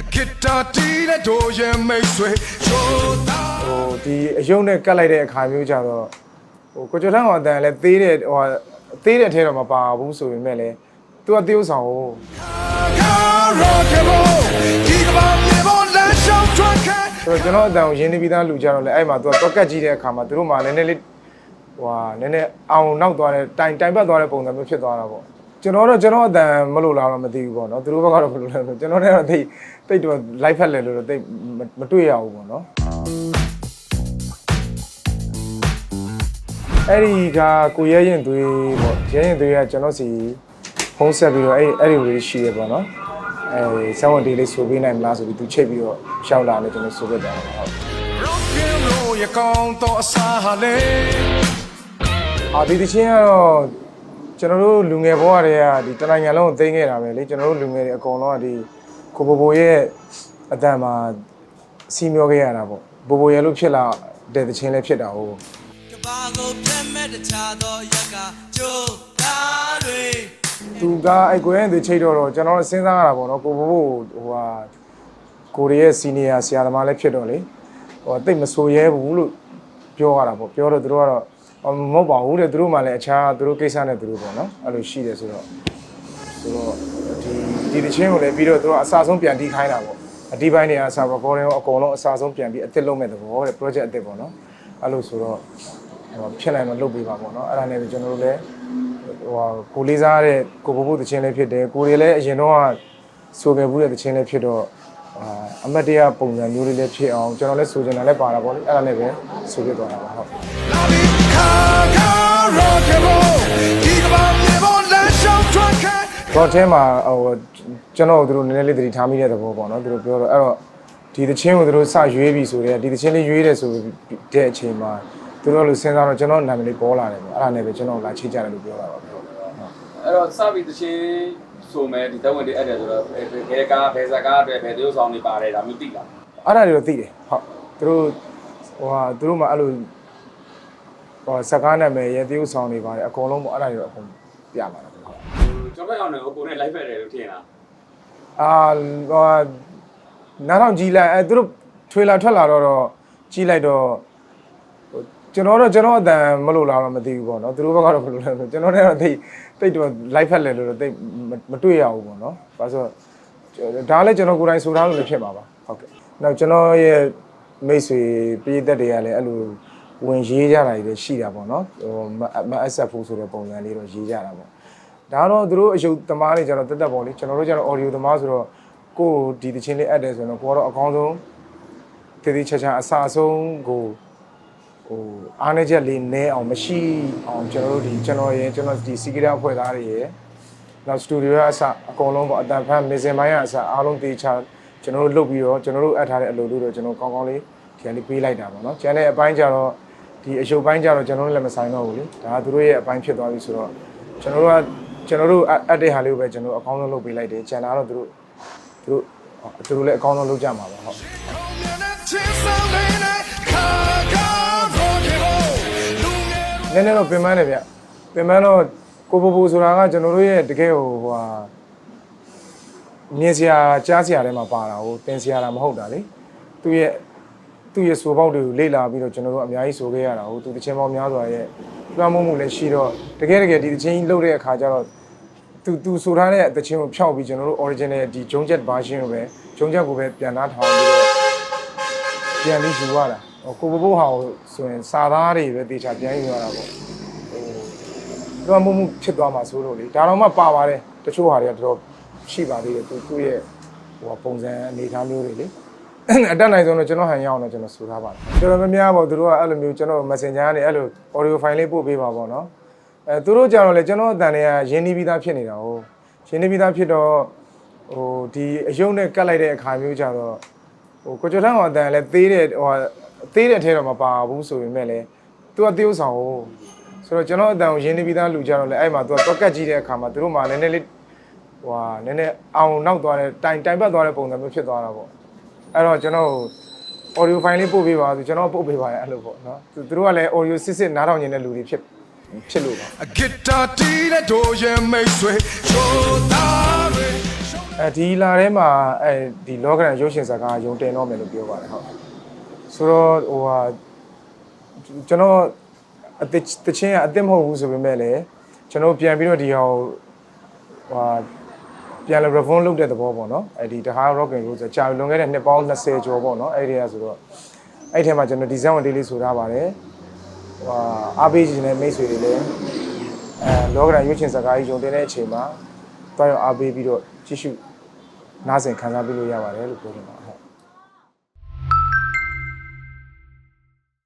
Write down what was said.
A guitar တီးတဲ့တို့ရဲ့မိတ်ဆွေချိုးသားဟိုဒီအယုံနဲ့ကတ်လိုက်တဲ့အခါမျိုးကြတော့ဟိုကိုကျော်ထန်းကအတန်လည်းသေးတဲ့ဟိုသေးတဲ့အထဲတော့မပါဘူးဆိုပေမဲ့လည်းသူကတရုပ်ဆောင်ကိုကာရောကဘောဒီကဘာမြေပေါ်လမ်းလျှောက်ထွက်ခဲ့ဆိုတော့ကျွန်တော်အတန်ကိုရင်းနေပြီးသားလူကြတော့လေအဲ့မှာသူကတော့ကတ်ကြည့်တဲ့အခါမှာသူတို့မှနည်းနည်းလေးဟိုဟာနည်းနည်းအောင်နောက်သွားတဲ့တိုင်တိုင်ပတ်သွားတဲ့ပုံစံမျိုးဖြစ်သွားတာပေါ့ ကျွန်တော်တော့ကျွန်တော်အတန်မလို့လာတော့မသိဘူးပေါ့နော်သူတို့ဘက်ကတော့ဘယ်လိုလဲဆိုကျွန်တော်လည်းတော့သိသိတော့ live ဖက်လဲလို့တော့သိမတွေ့ရဘူးပေါ့နော်အဲ့ဒီကကိုရဲရင်သွေးပေါ့ရဲရင်သွေးကကျွန်တော်စီဖုံးဆက်ပြီးတော့အဲ့အဲ့ဒီလိုလေးရှိရပေါ့နော်အဲဆောင်းဝန်ဒီလေးဆိုပေးနိုင်မလားဆိုပြီးသူချိတ်ပြီးတော့ရှောက်လာတယ်ကျွန်တော်ဆိုပြတယ်ဟုတ် Rock and roll ရကောင်းတော့အစားဟာလေအာဒီတချင်းကတော့ ကျွန်တော်တို့လူငယ်ဘဝတည်းကဒီတနိုင်ငံလုံးကိုသိမ်းခဲ့တာပဲလေကျွန်တော်တို့လူငယ်တွေအကုန်လုံးကဒီကိုဘိုဘိုရဲ့အတန်မှာစီမျောခဲ့ရတာပေါ့ဘိုဘိုရဲ့လို့ဖြစ်လာတဲ့တချင်းလေးဖြစ်တာဟုတ်ကဘာကိုပြတ်မဲ့တခြားသောရက်ကကျိုးသားတွေသူကအဲ့ကိုရင်သူချိတ်တော့တော့ကျွန်တော်တို့စဉ်းစားရတာပေါ့နော်ကိုဘိုဘိုဟိုဟာကိုရီးယားစီနီယာဆရာသမားလည်းဖြစ်တော့လေဟိုတိတ်မဆိုရဲဘူးလို့ပြောရတာပေါ့ပြောတော့သူတို့ကတော့အော် မဟုတ်ပါဘူးတဲ့သူတို့မှလည်းအခြားသူတို့ကိစ္စနဲ့သူတို့ပေါ့နော်အဲ့လိုရှိတယ်ဆိုတော့ဆိုတော့ဒီဒီတချင်းကိုလည်းပြီးတော့သူတို့အစားဆုံးပြန်တီးခိုင်းတာပေါ့အတီးပိုင်းတွေအစား recording ကိုအကုန်လုံးအစားဆုံးပြန်ပြီးအသစ်လုပ်မဲ့သဘောတဲ့ project အသစ်ပေါ့နော်အဲ့လိုဆိုတော့ဟိုဖြစ်နိုင်မှလုပ်ပေးပါပေါ့နော်အဲ့ဒါနဲ့ပဲကျွန်တော်တို့လည်းဟိုဟာကိုလေးစားတဲ့ကိုဘိုးဘိုးတခြင်းလေးဖြစ်တယ်ကိုတွေလည်းအရင်တော့ကဆိုခဲ့ဘူးတဲ့တခြင်းလေးဖြစ်တော့အာအမတ်တရားပုံစံမျိုးလေးလည်းဖြစ်အောင်ကျွန်တော်လည်းဆိုချင်တာလည်းပါတာပေါ့လေအဲ့ဒါနဲ့ပဲဆိုပြသွားတာပါဟုတ် တော့အဲမှာဟိုကျွန်တော်တို့နည်းနည်းလေးသတိထားမိတဲ့သဘောပေါ့နော်သူတို့ပြောတော့အဲ့တော့ဒီတခြင်းကိုသူတို့စရွေးပြီဆိုတော့ဒီတခြင်းလေးရွေးတယ်ဆိုတဲ့အချိန်မှာသူတို့လို့စဉ်းစားတော့ကျွန်တော်နာမည်လေးပေါ်လာတယ်ပေါ့အဲ့ဒါနဲ့ပဲကျွန်တော်လာချိတ်ကြတယ်လို့ပြောတာပါဟုတ်အဲ့တော့စပြီးတချင်းဆိုမယ်ဒီတက်ဝင်တွေအဲ့တယ်ဆိုတော့ဘယ်ဘယ်ကားဘယ်ဇာကားအတွက်ဘယ်တရုပ်ဆောင်တွေပါတယ်ဒါမျိုးသိလားအဲ့ဒါတွေတော့သိတယ်ဟုတ်သူတို့ဟိုဟာသူတို့မှအဲ့လို ဟိုစကားနာမည်ရဲ့တရုပ်ဆောင်တွေပါတယ်အကုန်လုံးပေါ့အဲ့ဒါတွေတော့အကုန်ပြပါတာပေါ့ဟုတ်ကျွန်တော်ဘက်အောင်လည်းကိုနဲ့ live ဖက်တယ်လို့ထင်လားအာဟိုဟာနားထောင်ကြည့်လိုက်အဲသူတို့ထွေလာထွက်လာတော့တော့ကြည့်လိုက်တော့ဟိုကျွန်တော်တော့ကျွန်တော်အတန်မလို့လာတော့မသိဘူးပေါ့နော်သူတို့ဘက်ကတော့ဘယ်လိုလဲဆိုကျွန်တော်လည်းတော့သိသိတော့ live ဖက်လဲလို့တော့သိမတွေ့ရဘူးပေါ့နော်ဘာလို့ဆိုတော့ဒါလည်းကျွန်တော်ကိုယ်တိုင်ဆိုထားလို့လည်းဖြစ်မှာပါဟုတ်ကဲ့နောက်ကျွန်တော်ရဲ့မိတ်ဆွေပြည်သက်တွေကလည်းအဲ့လို ဝင်ရေးကြတာတွေလည်းရှိတာပေါ့နော်ဟိုမအဆက်ဖို့ဆိုတဲ့ပုံစံလေးတော့ရေးကြတာပေါ့ဒါတော့သူတို့အယုတ်သမားတွေကျတော့တက်တက်ပေါ့လေကျွန်တော်တို့ကျတော့ audio သမားဆိုတော့ကိုယ်ဒီတချင်းလေးအပ်တယ်ဆိုတော့ကိုကတော့အကောင်းဆုံးတည်တည်ချာချာအစာဆုံးကိုဟိုအားနေချက်လေးနဲအောင်မရှိအောင်ကျွန်တော်တို့ဒီကျွန်တော်ရဲ့ကျွန်တော်ဒီစီကရာအဖွဲ့သားတွေရဲ့နောက်စတူဒီယိုကအစအကုန်လုံးပေါ့အတန်ဖန်မစ်စင်မိုင်းကအစအားလုံးတေချာကျွန်တော်တို့လုပ်ပြီးတော့ကျွန်တော်တို့အပ်ထားတဲ့အလုပ်တွေတော့ကျွန်တော်ကောင်းကောင်းလေးဒီကလေးပေးလိုက်တာပေါ့နော်ကျန်တဲ့အပိုင်းကျတော့ ဒီအယုတ်ပိုင်းကျတော့ကျွန်တော်တို့လည်းမဆိုင်တော့ဘူးလေဒါကသူတို့ရဲ့အပိုင်းဖြစ်သွားပြီဆိုတော့ကျွန်တော်တို့ကကျွန်တော်တို့အပ်တဲ့ဟာလေးကိုပဲကျွန်တော်အကောင်းဆုံးလုပ်ပေးလိုက်တယ်ကျန်တာတော့သူတို့သူတို့သူတို့လည်းအကောင်းဆုံးလုပ်ကြမှာပါဟုတ်ချင်းဆောင်နေနဲ့ကာကာ rock and roll လူငယ်နည်းနည်းတော့ပင်ပန်းတယ်ဗျပင်ပန်းတော့ကိုပူပူဆိုတာကကျွန်တော်တို့ရဲ့တကယ်ဟိုဟိုဟာမြင်စရာကြားစရာထဲမှာပါတာဟိုတင်စရာတာမဟုတ်တာလေသူရဲ့ သူ့ရဲ့ဆိုပေါက်တွေကိုလေ့လာပြီးတော့ကျွန်တော်တို့အများကြီးဆိုခဲ့ရတာဟိုသူတချင်းပေါင်းများစွာရဲ့လွှမ်းမိုးမှုလည်းရှိတော့တကယ်တကယ်ဒီတချင်းကြီးလုပ်တဲ့အခါကျတော့သူသူဆိုထားတဲ့တခြင်းကိုဖျောက်ပြီးကျွန်တော်တို့ original ဒီဂျုံချက် version ကိုပဲဂျုံချက်ကိုပဲပြန်သားထောင်ပြီးတော့ပြန်ပြီးယူရတာဟိုကိုဘဘိုးဟာကိုဆိုရင်စာသားတွေပဲတေချာပြန်ယူရတာပေါ့ဟိုတော့မှုမှုဖြစ်သွားမှာဆိုလို့လေဒါတော့မှပါပါတယ်တချို့ဟာတွေကတော်တော်ရှိပါသေးတယ်သူသူ့ရဲ့ဟိုပုံစံအနေအထားမျိုးတွေလေ အတက်နိုင်ဆုံးတော့ကျွန်တော်ဟန်ရအောင်တော့ကျွန်တော်ဆိုထားပါတယ်တော်တော်များများပေါ့သူတို့ကအဲ့လိုမျိုးကျွန်တော် messenger ကနေအဲ့လို audio file လေးပို့ပေးပါပေါ့နော်အဲသူတို့ကြတော့လေကျွန်တော်အတန်တွေကရင်းနှီးပြီးသားဖြစ်နေတာဟုတ်ရင်းနှီးပြီးသားဖြစ်တော့ဟိုဒီအယုံနဲ့ကတ်လိုက်တဲ့အခါမျိုးကြတော့ဟိုကိုကျော်ထန်းကအတန်လည်းသေးတဲ့ဟိုသေးတဲ့အထဲတော့မပါဘူးဆိုပေမဲ့လည်းသူကတရုပ်ဆောင်ဟုတ်ဆိုတော့ကျွန်တော်အတန်ကိုရင်းနှီးပြီးသားလူကြတော့လေအဲ့မှာသူကတော့ကတ်ကြည့်တဲ့အခါမှာသူတို့မှနည်းနည်းလေးဟိုဟာနည်းနည်းအောင်နောက်သွားတဲ့တိုင်တိုင်ပတ်သွားတဲ့ပုံစံမျိုးဖြစ်သွားတာပေါ့ အဲ့တော့ကျွန်တော် audio file လေးပို့ပေးပါဆိုကျွန်တော်ပို့ပေးပါရဲ့အဲ့လိုပေါ့နော်သူသူတို့ကလည်း audio စစ်စစ်နားထောင်နေတဲ့လူတွေဖြစ်ဖြစ်လို့ပါ A guitar တီးတဲ့တို့ရဲ့မိတ်ဆွေချိုးသားတွေအဲအဲဒီလာထဲမှာအဲဒီလောကရန်ရုပ်ရှင်ဇာတ်ကားရုံတင်တော့မယ်လို့ပြောပါတယ်ဟုတ်ဆိုတော့ဟိုဟာကျွန်တော်အတစ်တချင်းကအစ်စ်မဟုတ်ဘူးဆိုပေမဲ့လည်းကျွန်တော်ပြန်ပြီးတော့ဒီဟာကိုဟိုဟာ ပြန်လဲ reform လုပ်တဲ့သဘောပေါ့နော်အဲဒီတဟာ rock and roll ဆိုကြာလွန်ခဲ့တဲ့နှစ်ပေါင်း20ကျော်ပေါ့နော်အဲ့ဒီကဆိုတော့အဲ့ထဲမှာကျွန်တော် design ဝင် daily ဆိုထားပါတယ်ဟိုဟာအားပေးခြင်းနဲ့မိတ်ဆွေတွေလည်းအဲလောကရန်ရွေးချင်စကားကြီးယုံတင်တဲ့အချိန်မှာတွားရောက်အားပေးပြီးတော့ကြည့်ရှုနားဆင်ခံစားပေးလို့ရပါတယ်လို့ပြောချင်ပါတယ်